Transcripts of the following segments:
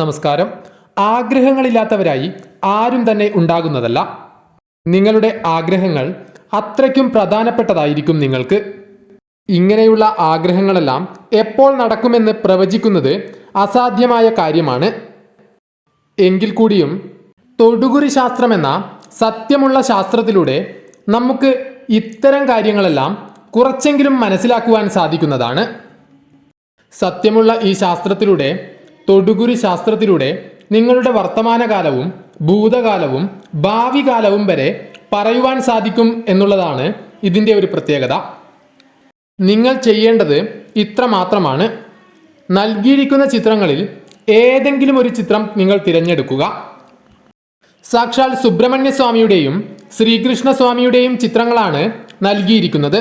നമസ്കാരം. ആഗ്രഹങ്ങളില്ലാത്തവരായി ആരും തന്നെ ഉണ്ടാകുന്നതല്ല. നിങ്ങളുടെ ആഗ്രഹങ്ങൾ അത്രയ്ക്കും പ്രധാനപ്പെട്ടതായിരിക്കും നിങ്ങൾക്ക്. ഇങ്ങനെയുള്ള ആഗ്രഹങ്ങളെല്ലാം എപ്പോൾ നടക്കുമെന്ന് പ്രവചിക്കുന്നത് അസാധ്യമായ കാര്യമാണ്. എങ്കിൽ കൂടിയും തൊടുകുറി ശാസ്ത്രമെന്ന സത്യമുള്ള ശാസ്ത്രത്തിലൂടെ നമുക്ക് ഇത്തരം കാര്യങ്ങളെല്ലാം കുറച്ചെങ്കിലും മനസ്സിലാക്കുവാൻ സാധിക്കുന്നതാണ്. സത്യമുള്ള ഈ ശാസ്ത്രത്തിലൂടെ തൊടുകുരി ശാസ്ത്രത്തിലൂടെ നിങ്ങളുടെ വർത്തമാനകാലവും ഭൂതകാലവും ഭാവി കാലവും വരെ പറയുവാൻ സാധിക്കും എന്നുള്ളതാണ് ഇതിന്റെ ഒരു പ്രത്യേകത. നിങ്ങൾ ചെയ്യേണ്ടത് ഇത്ര മാത്രമാണ്. നൽകിയിരിക്കുന്ന ചിത്രങ്ങളിൽ ഏതെങ്കിലും ഒരു ചിത്രം നിങ്ങൾ തിരഞ്ഞെടുക്കുക. സാക്ഷാൽ സുബ്രഹ്മണ്യ സ്വാമിയുടെയും ശ്രീകൃഷ്ണസ്വാമിയുടെയും ചിത്രങ്ങളാണ് നൽകിയിരിക്കുന്നത്.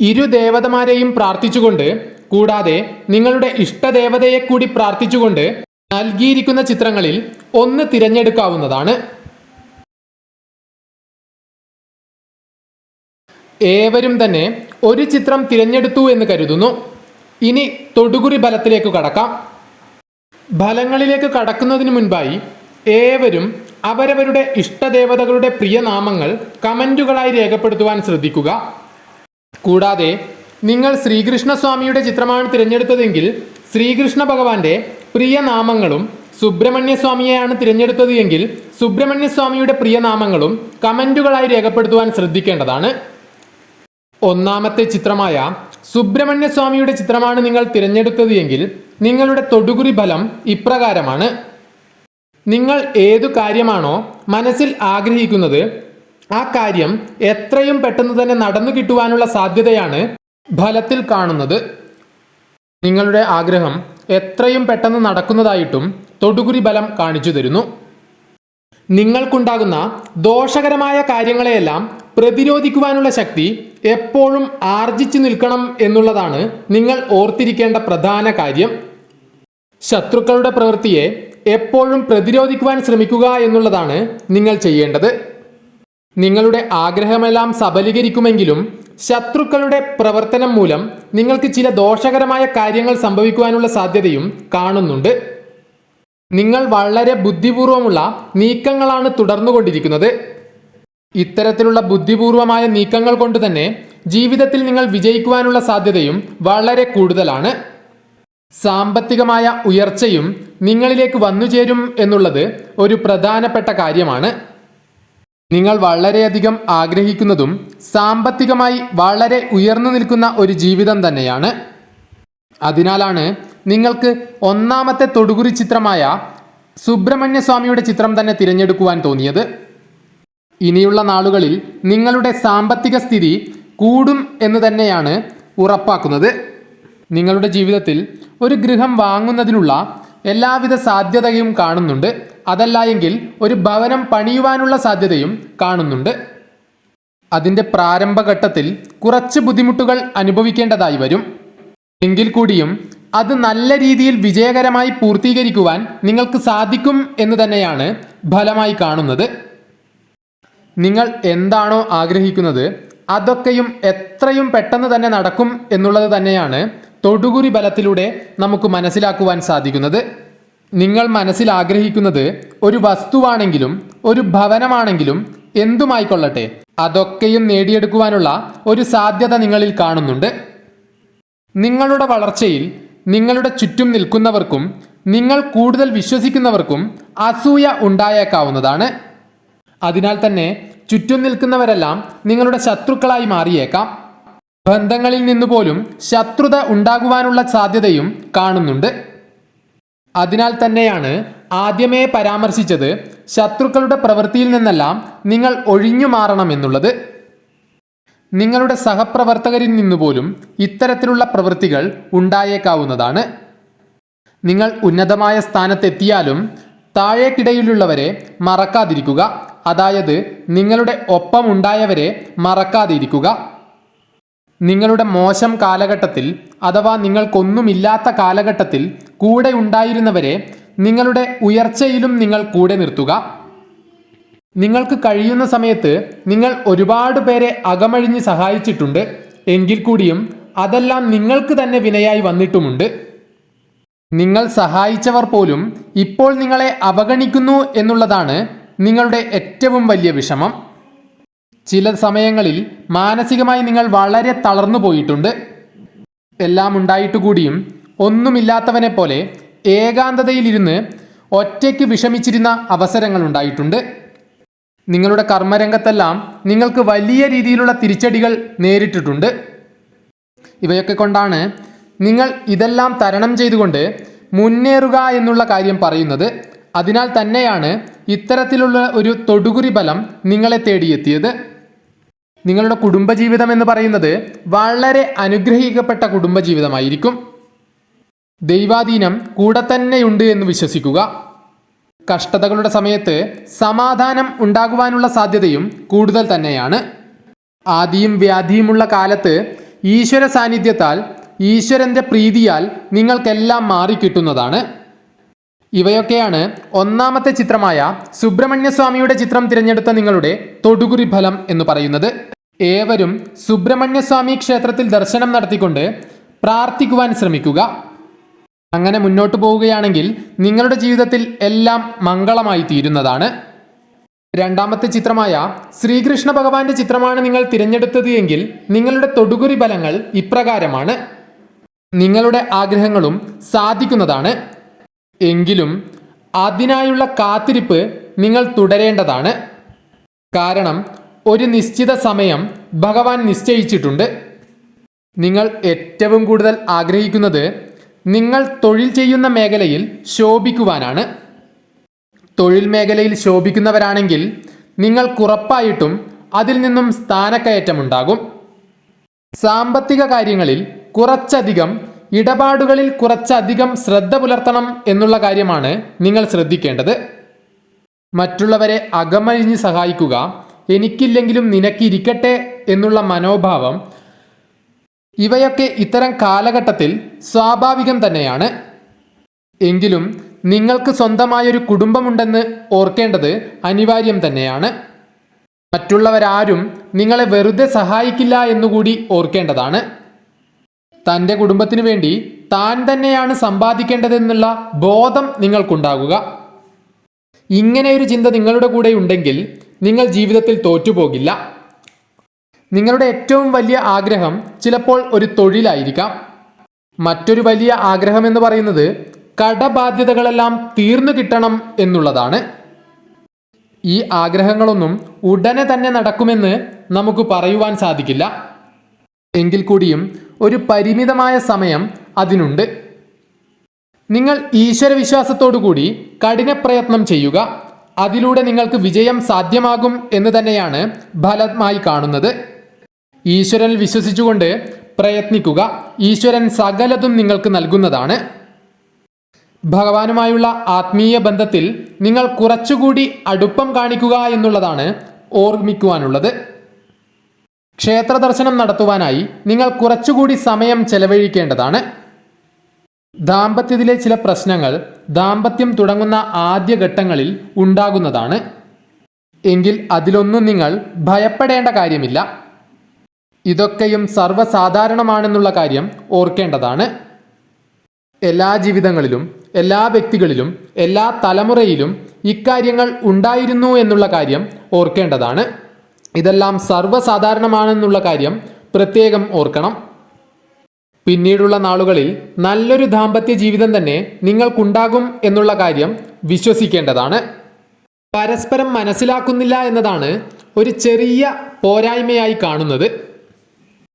ഇരു ദേവതമാരെയും പ്രാർത്ഥിച്ചുകൊണ്ട് കൂടാതെ നിങ്ങളുടെ ഇഷ്ടദേവതയെ കൂടി പ്രാർത്ഥിച്ചുകൊണ്ട് നൽകിയിരിക്കുന്ന ചിത്രങ്ങളിൽ ഒന്ന് തിരഞ്ഞെടുക്കാവുന്നതാണ്. ഏവരും തന്നെ ഒരു ചിത്രം തിരഞ്ഞെടുത്തു എന്ന് കരുതുന്നു. ഇനി തൊടുകുറി ഫലത്തിലേക്ക് കടക്കാം. ഫലങ്ങളിലേക്ക് കടക്കുന്നതിന് മുൻപായി ഏവരും അവരവരുടെ ഇഷ്ടദേവതകളുടെ പ്രിയനാമങ്ങൾ കമന്റുകളായി രേഖപ്പെടുത്തുവാൻ ശ്രദ്ധിക്കുക. കൂടാതെ നിങ്ങൾ ശ്രീകൃഷ്ണസ്വാമിയുടെ ചിത്രമാണ് തിരഞ്ഞെടുത്തതെങ്കിൽ ശ്രീകൃഷ്ണ ഭഗവാന്റെ പ്രിയ നാമങ്ങളും സുബ്രഹ്മണ്യ സ്വാമിയെയാണ് തിരഞ്ഞെടുത്തത് എങ്കിൽ സുബ്രഹ്മണ്യസ്വാമിയുടെ പ്രിയനാമങ്ങളും പ്രിയ നാമങ്ങളും കമന്റുകളായി രേഖപ്പെടുത്തുവാൻ ശ്രദ്ധിക്കേണ്ടതാണ്. ഒന്നാമത്തെ ചിത്രമായ സുബ്രഹ്മണ്യസ്വാമിയുടെ ചിത്രമാണ് നിങ്ങൾ തിരഞ്ഞെടുത്തത് എങ്കിൽ നിങ്ങളുടെ തൊടുകുറി ഫലം ഇപ്രകാരമാണ്. നിങ്ങൾ ഏതു കാര്യമാണോ മനസ്സിൽ ആഗ്രഹിക്കുന്നത് ആ കാര്യം എത്രയും പെട്ടെന്ന് തന്നെ നടന്നു കിട്ടുവാനുള്ള സാധ്യതയാണ്. ഫലത്തിൽ കാണുന്നത് നിങ്ങളുടെ ആഗ്രഹം എത്രയും പെട്ടെന്ന് നടക്കുന്നതായിട്ടും തൊടുകുരി ബലം കാണിച്ചു തരുന്നു. നിങ്ങൾക്കുണ്ടാകുന്ന ദോഷകരമായ കാര്യങ്ങളെയെല്ലാം പ്രതിരോധിക്കുവാനുള്ള ശക്തി എപ്പോഴും ആർജിച്ചു നിൽക്കണം എന്നുള്ളതാണ് നിങ്ങൾ ഓർത്തിരിക്കേണ്ട പ്രധാന കാര്യം. ശത്രുക്കളുടെ പ്രവൃത്തിയെ എപ്പോഴും പ്രതിരോധിക്കുവാൻ ശ്രമിക്കുക എന്നുള്ളതാണ് നിങ്ങൾ ചെയ്യേണ്ടത്. നിങ്ങളുടെ ആഗ്രഹമെല്ലാം സബലീകരിക്കുമെങ്കിലും ശത്രുക്കളുടെ പ്രവർത്തനം മൂലം നിങ്ങൾക്ക് ചില ദോഷകരമായ കാര്യങ്ങൾ സംഭവിക്കുവാനുള്ള സാധ്യതയും കാണുന്നുണ്ട്. നിങ്ങൾ വളരെ ബുദ്ധിപൂർവമുള്ള നീക്കങ്ങളാണ് തുടർന്നുകൊണ്ടിരിക്കുന്നത്. ഇത്തരത്തിലുള്ള ബുദ്ധിപൂർവമായ നീക്കങ്ങൾ കൊണ്ട് തന്നെ ജീവിതത്തിൽ നിങ്ങൾ വിജയിക്കുവാനുള്ള സാധ്യതയും വളരെ കൂടുതലാണ്. സാമ്പത്തികമായ ഉയർച്ചയും നിങ്ങളിലേക്ക് വന്നു ചേരും എന്നുള്ളത് ഒരു പ്രധാനപ്പെട്ട കാര്യമാണ്. നിങ്ങൾ വളരെയധികം ആഗ്രഹിക്കുന്നതും സാമ്പത്തികമായി വളരെ ഉയർന്നു നിൽക്കുന്ന ഒരു ജീവിതം തന്നെയാണ്. അതിനാലാണ് നിങ്ങൾക്ക് ഒന്നാമത്തെ തൊടുകുറി ചിത്രമായ സുബ്രഹ്മണ്യ സ്വാമിയുടെ ചിത്രം തന്നെ തിരഞ്ഞെടുക്കുവാൻ തോന്നിയത്. ഇനിയുള്ള നാളുകളിൽ നിങ്ങളുടെ സാമ്പത്തിക സ്ഥിതി കൂടും എന്ന് തന്നെയാണ് ഉറപ്പാക്കുന്നത്. നിങ്ങളുടെ ജീവിതത്തിൽ ഒരു ഗൃഹം വാങ്ങുന്നതിനുള്ള എല്ലാവിധ സാധ്യതയും കാണുന്നുണ്ട്. അതല്ല എങ്കിൽ ഒരു ഭവനം പണിയുവാനുള്ള സാധ്യതയും കാണുന്നുണ്ട്. അതിന്റെ പ്രാരംഭഘട്ടത്തിൽ കുറച്ച് ബുദ്ധിമുട്ടുകൾ അനുഭവിക്കേണ്ടതായി വരും. എങ്കിൽ കൂടിയും അത് നല്ല രീതിയിൽ വിജയകരമായി പൂർത്തീകരിക്കുവാൻ നിങ്ങൾക്ക് സാധിക്കും എന്ന് തന്നെയാണ് ഫലമായി കാണുന്നത്. നിങ്ങൾ എന്താണോ ആഗ്രഹിക്കുന്നത് അതൊക്കെയും എത്രയും പെട്ടെന്ന് തന്നെ നടക്കും എന്നുള്ളത് തന്നെയാണ് തൊടുകുറി ബലത്തിലൂടെ നമുക്ക് മനസ്സിലാക്കുവാൻ സാധിക്കുന്നത്. നിങ്ങൾ മനസ്സിൽ ആഗ്രഹിക്കുന്നത് ഒരു വസ്തുവാണെങ്കിലും ഒരു ഭവനമാണെങ്കിലും എന്തുമായിക്കൊള്ളട്ടെ? അതൊക്കെയും നേടിയെടുക്കുവാനുള്ള ഒരു സാധ്യത നിങ്ങളിൽ കാണുന്നുണ്ട്. നിങ്ങളുടെ വളർച്ചയിൽ നിങ്ങളുടെ ചുറ്റും നിൽക്കുന്നവർക്കും നിങ്ങൾ കൂടുതൽ വിശ്വസിക്കുന്നവർക്കും അസൂയ ഉണ്ടായേക്കാവുന്നതാണ്. അതിനാൽ തന്നെ ചുറ്റും നിൽക്കുന്നവരെല്ലാം നിങ്ങളുടെ ശത്രുക്കളായി മാറിയേക്കാം. ബന്ധങ്ങളിൽ നിന്നുപോലും ശത്രുത ഉണ്ടാകുവാനുള്ള സാധ്യതയും കാണുന്നുണ്ട്. അതിനാൽ തന്നെയാണ് ആദ്യമേ പരാമർശിച്ചത് ശത്രുക്കളുടെ പ്രവൃത്തിയിൽ നിന്നെല്ലാം നിങ്ങൾ ഒഴിഞ്ഞു മാറണമെന്നുള്ളത് നിങ്ങളുടെ സഹപ്രവർത്തകരിൽ നിന്നുപോലും ഇത്തരത്തിലുള്ള പ്രവൃത്തികൾ ഉണ്ടായേക്കാവുന്നതാണ്. നിങ്ങൾ ഉന്നതമായ സ്ഥാനത്തെത്തിയാലും താഴേക്കിടയിലുള്ളവരെ മറക്കാതിരിക്കുക. അതായത് നിങ്ങളുടെ ഒപ്പമുണ്ടായവരെ മറക്കാതിരിക്കുക. നിങ്ങളുടെ മോശം കാലഘട്ടത്തിൽ അഥവാ നിങ്ങൾക്കൊന്നുമില്ലാത്ത കാലഘട്ടത്തിൽ കൂടെ ഉണ്ടായിരുന്നവരെ നിങ്ങളുടെ ഉയർച്ചയിലും നിങ്ങൾ കൂടെ നിർത്തുക. നിങ്ങൾക്ക് കഴിയുന്ന സമയത്ത് നിങ്ങൾ ഒരുപാട് പേരെ അകമഴിഞ്ഞ് സഹായിച്ചിട്ടുണ്ട്. എങ്കിൽ കൂടിയും അതെല്ലാം നിങ്ങൾക്ക് തന്നെ വിനയായി വന്നിട്ടുമുണ്ട്. നിങ്ങൾ സഹായിച്ചവർ പോലും ഇപ്പോൾ നിങ്ങളെ അവഗണിക്കുന്നു എന്നുള്ളതാണ് നിങ്ങളുടെ ഏറ്റവും വലിയ വിഷമം. ചില സമയങ്ങളിൽ മാനസികമായി നിങ്ങൾ വളരെ തളർന്നു പോയിട്ടുണ്ട്. എല്ലാം ഉണ്ടായിട്ട് കൂടിയും ഒന്നുമില്ലാത്തവനെ പോലെ ഏകാന്തതയിലിരുന്ന് ഒറ്റയ്ക്ക് വിഷമിച്ചിരുന്ന അവസരങ്ങൾ ഉണ്ടായിട്ടുണ്ട്. നിങ്ങളുടെ കർമ്മരംഗത്തെല്ലാം നിങ്ങൾക്ക് വലിയ രീതിയിലുള്ള തിരിച്ചടികൾ നേരിട്ടിട്ടുണ്ട്. ഇവയൊക്കെ കൊണ്ടാണ് നിങ്ങൾ ഇതെല്ലാം തരണം ചെയ്തുകൊണ്ട് മുന്നേറുക എന്നുള്ള കാര്യം പറയുന്നത്. അതിനാൽ തന്നെയാണ് ഇത്തരത്തിലുള്ള ഒരു തൊടുകുറി ബലം നിങ്ങളെ തേടിയെത്തിയത്. നിങ്ങളുടെ കുടുംബജീവിതം എന്ന് പറയുന്നത് വളരെ അനുഗ്രഹിക്കപ്പെട്ട കുടുംബജീവിതമായിരിക്കും. ദൈവാധീനം കൂടെ തന്നെയുണ്ട് എന്ന് വിശ്വസിക്കുക. കഷ്ടതകളുടെ സമയത്ത് സമാധാനം ഉണ്ടാകുവാനുള്ള സാധ്യതയും കൂടുതൽ തന്നെയാണ്. ആദിയും വ്യാധിയുമുള്ള കാലത്ത് ഈശ്വര സാന്നിധ്യത്താൽ ഈശ്വരന്റെ പ്രീതിയാൽ നിങ്ങൾക്കെല്ലാം മാറിക്കിട്ടുന്നതാണ്. ഇവയൊക്കെയാണ് ഒന്നാമത്തെ ചിത്രമായ സുബ്രഹ്മണ്യസ്വാമിയുടെ ചിത്രം തിരഞ്ഞെടുത്ത നിങ്ങളുടെ തൊടുകുറി ഫലം എന്ന് പറയുന്നത്. ഏവരും സുബ്രഹ്മണ്യസ്വാമി ക്ഷേത്രത്തിൽ ദർശനം നടത്തിക്കൊണ്ട് പ്രാർത്ഥിക്കുവാൻ ശ്രമിക്കുക. അങ്ങനെ മുന്നോട്ട് പോവുകയാണെങ്കിൽ നിങ്ങളുടെ ജീവിതത്തിൽ എല്ലാം മംഗളമായി തീരുന്നതാണ്. രണ്ടാമത്തെ ചിത്രമായ ശ്രീകൃഷ്ണ ഭഗവാന്റെ ചിത്രമാണ് നിങ്ങൾ തിരഞ്ഞെടുത്തത് എങ്കിൽ നിങ്ങളുടെ തൊടുകുറി ഫലങ്ങൾ ഇപ്രകാരമാണ്. നിങ്ങളുടെ ആഗ്രഹങ്ങളും സാധിക്കുന്നതാണ്. എങ്കിലും അതിനായുള്ള കാത്തിരിപ്പ് നിങ്ങൾ തുടരേണ്ടതാണ്. കാരണം ഒരു നിശ്ചിത സമയം ഭഗവാൻ നിശ്ചയിച്ചിട്ടുണ്ട്. നിങ്ങൾ ഏറ്റവും കൂടുതൽ ആഗ്രഹിക്കുന്നത് നിങ്ങൾ തൊഴിൽ ചെയ്യുന്ന മേഖലയിൽ ശോഭിക്കുവാനാണ്. തൊഴിൽ മേഖലയിൽ ശോഭിക്കുന്നവരാണെങ്കിൽ നിങ്ങൾ നിങ്ങൾക്കുറപ്പായിട്ടും അതിൽ നിന്നും സ്ഥാനക്കയറ്റമുണ്ടാകും. സാമ്പത്തിക കാര്യങ്ങളിൽ കുറച്ചധികം ഇടപാടുകളിൽ കുറച്ചധികം ശ്രദ്ധ പുലർത്തണം എന്നുള്ള കാര്യമാണ് നിങ്ങൾ ശ്രദ്ധിക്കേണ്ടത്. മറ്റുള്ളവരെ അകമഴിഞ്ഞ് സഹായിക്കുക എനിക്കില്ലെങ്കിലും നിനക്കിരിക്കട്ടെ എന്നുള്ള മനോഭാവം ഇവയൊക്കെ ഇത്തരം കാലഘട്ടത്തിൽ സ്വാഭാവികം തന്നെയാണ്. എങ്കിലും നിങ്ങൾക്ക് സ്വന്തമായൊരു കുടുംബമുണ്ടെന്ന് ഓർക്കേണ്ടത് അനിവാര്യം തന്നെയാണ്. മറ്റുള്ളവരാരും നിങ്ങളെ വെറുതെ സഹായിക്കില്ല എന്നുകൂടി ഓർക്കേണ്ടതാണ്. തന്റെ കുടുംബത്തിന് വേണ്ടി താൻ തന്നെയാണ് സമ്പാദിക്കേണ്ടതെന്നുള്ള ബോധം നിങ്ങൾക്കുണ്ടാകുക. ഇങ്ങനെ ഒരു ചിന്ത നിങ്ങളുടെ കൂടെ ഉണ്ടെങ്കിൽ നിങ്ങൾ ജീവിതത്തിൽ തോറ്റുപോകില്ല. നിങ്ങളുടെ ഏറ്റവും വലിയ ആഗ്രഹം ചിലപ്പോൾ ഒരു തൊഴിലായിരിക്കാം. മറ്റൊരു വലിയ ആഗ്രഹം എന്ന് പറയുന്നത് കടബാധ്യതകളെല്ലാം തീർന്നു കിട്ടണം എന്നുള്ളതാണ്. ഈ ആഗ്രഹങ്ങളൊന്നും ഉടനെ തന്നെ നടക്കുമെന്ന് നമുക്ക് പറയുവാൻ സാധിക്കില്ല. എങ്കിൽ കൂടിയും ഒരു പരിമിതമായ സമയം അതിനുണ്ട്. നിങ്ങൾ ഈശ്വരവിശ്വാസത്തോടുകൂടി കഠിനപ്രയത്നം ചെയ്യുക. അതിലൂടെ നിങ്ങൾക്ക് വിജയം സാധ്യമാകും എന്ന് തന്നെയാണ് ഫലമായി കാണുന്നത്. ഈശ്വരനിൽ വിശ്വസിച്ചുകൊണ്ട് പ്രയത്നിക്കുക. ഈശ്വരൻ സകലതും നിങ്ങൾക്ക് നൽകുന്നതാണ്. ഭഗവാനുമായുള്ള ആത്മീയ ബന്ധത്തിൽ നിങ്ങൾ കുറച്ചുകൂടി അടുപ്പം കാണിക്കുക എന്നുള്ളതാണ് ഓർമ്മിക്കുവാനുള്ളത്. ക്ഷേത്ര ദർശനം നടത്തുവാനായി നിങ്ങൾ കുറച്ചുകൂടി സമയം ചെലവഴിക്കേണ്ടതാണ്. ദാമ്പത്യത്തിലെ ചില പ്രശ്നങ്ങൾ ദാമ്പത്യം തുടങ്ങുന്ന ആദ്യ ഘട്ടങ്ങളിൽ ഉണ്ടാകുന്നതാണ്. എങ്കിൽ അതിലൊന്നും നിങ്ങൾ ഭയപ്പെടേണ്ട കാര്യമില്ല. ഇതൊക്കെയും സർവസാധാരണമാണെന്നുള്ള കാര്യം ഓർക്കേണ്ടതാണ്. എല്ലാ ജീവിതങ്ങളിലും എല്ലാ വ്യക്തികളിലും എല്ലാ തലമുറയിലും ഇക്കാര്യങ്ങൾ ഉണ്ടായിരുന്നു എന്നുള്ള കാര്യം ഓർക്കേണ്ടതാണ്. ഇതെല്ലാം സർവസാധാരണമാണെന്നുള്ള കാര്യം പ്രത്യേകം ഓർക്കണം. പിന്നീടുള്ള നാളുകളിൽ നല്ലൊരു ദാമ്പത്യ ജീവിതം തന്നെ നിങ്ങൾക്കുണ്ടാകും എന്നുള്ള കാര്യം വിശ്വസിക്കേണ്ടതാണ്. പരസ്പരം മനസ്സിലാക്കുന്നില്ല എന്നതാണ് ഒരു ചെറിയ പോരായ്മയായി കാണുന്നത്.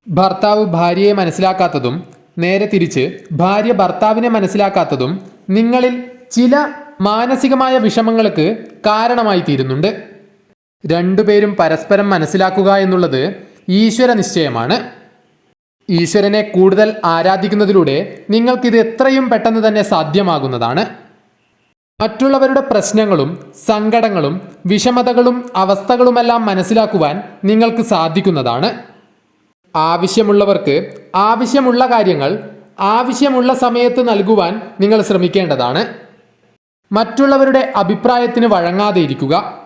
ഭർത്താവ് ഭാര്യയെ മനസ്സിലാക്കാത്തതും നേരെ തിരിച്ച് ഭാര്യ ഭർത്താവിനെ മനസ്സിലാക്കാത്തതും നിങ്ങളിൽ ചില മാനസികമായ വിഷമങ്ങൾക്ക് കാരണമായി തീരുന്നുണ്ട് രണ്ടുപേരും പരസ്പരം മനസ്സിലാക്കുക എന്നുള്ളത് ഈശ്വര നിശ്ചയമാണ്. ഈശ്വരനെ കൂടുതൽ ആരാധിക്കുന്നതിലൂടെ നിങ്ങൾക്കിത് എത്രയും പെട്ടെന്ന് തന്നെ സാധ്യമാകുന്നതാണ്. മറ്റുള്ളവരുടെ പ്രശ്നങ്ങളും സങ്കടങ്ങളും വിഷമതകളും അവസ്ഥകളുമെല്ലാം മനസ്സിലാക്കുവാൻ നിങ്ങൾക്ക് സാധിക്കുന്നതാണ്. ആവശ്യമുള്ളവർക്ക് ആവശ്യമുള്ള കാര്യങ്ങൾ ആവശ്യമുള്ള സമയത്ത് നൽകുവാൻ നിങ്ങൾ ശ്രമിക്കേണ്ടതാണ്. മറ്റുള്ളവരുടെ അഭിപ്രായത്തിന് വഴങ്ങാതെ ഇരിക്കുക.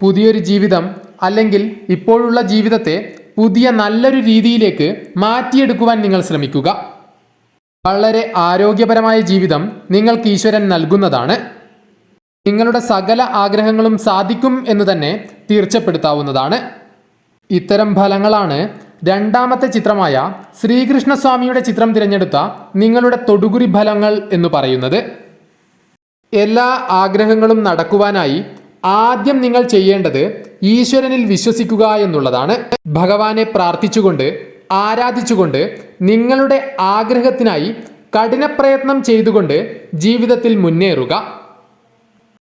പുതിയൊരു ജീവിതം അല്ലെങ്കിൽ ഇപ്പോഴുള്ള ജീവിതത്തെ പുതിയ നല്ലൊരു രീതിയിലേക്ക് മാറ്റിയെടുക്കുവാൻ നിങ്ങൾ ശ്രമിക്കുക. വളരെ ആരോഗ്യപരമായ ജീവിതം നിങ്ങൾക്ക് ഈശ്വരൻ നൽകുന്നതാണ്. നിങ്ങളുടെ സകല ആഗ്രഹങ്ങളും സാധിക്കും എന്ന് തന്നെ തീർച്ചപ്പെടുത്താവുന്നതാണ്. ഇത്തരം ഫലങ്ങളാണ് രണ്ടാമത്തെ ചിത്രമായ ശ്രീകൃഷ്ണസ്വാമിയുടെ ചിത്രം തിരഞ്ഞെടുത്ത നിങ്ങളുടെ തൊടുകുറി ഫലങ്ങൾ എന്ന് പറയുന്നത്. എല്ലാ ആഗ്രഹങ്ങളും നടക്കുവാനായി ആദ്യം നിങ്ങൾ ചെയ്യേണ്ടത് ഈശ്വരനിൽ വിശ്വസിക്കുക എന്നുള്ളതാണ്. ഭഗവാനെ പ്രാർത്ഥിച്ചുകൊണ്ട് ആരാധിച്ചുകൊണ്ട് നിങ്ങളുടെ ആഗ്രഹത്തിനായി കഠിനപ്രയത്നം ചെയ്തുകൊണ്ട് ജീവിതത്തിൽ മുന്നേറുക.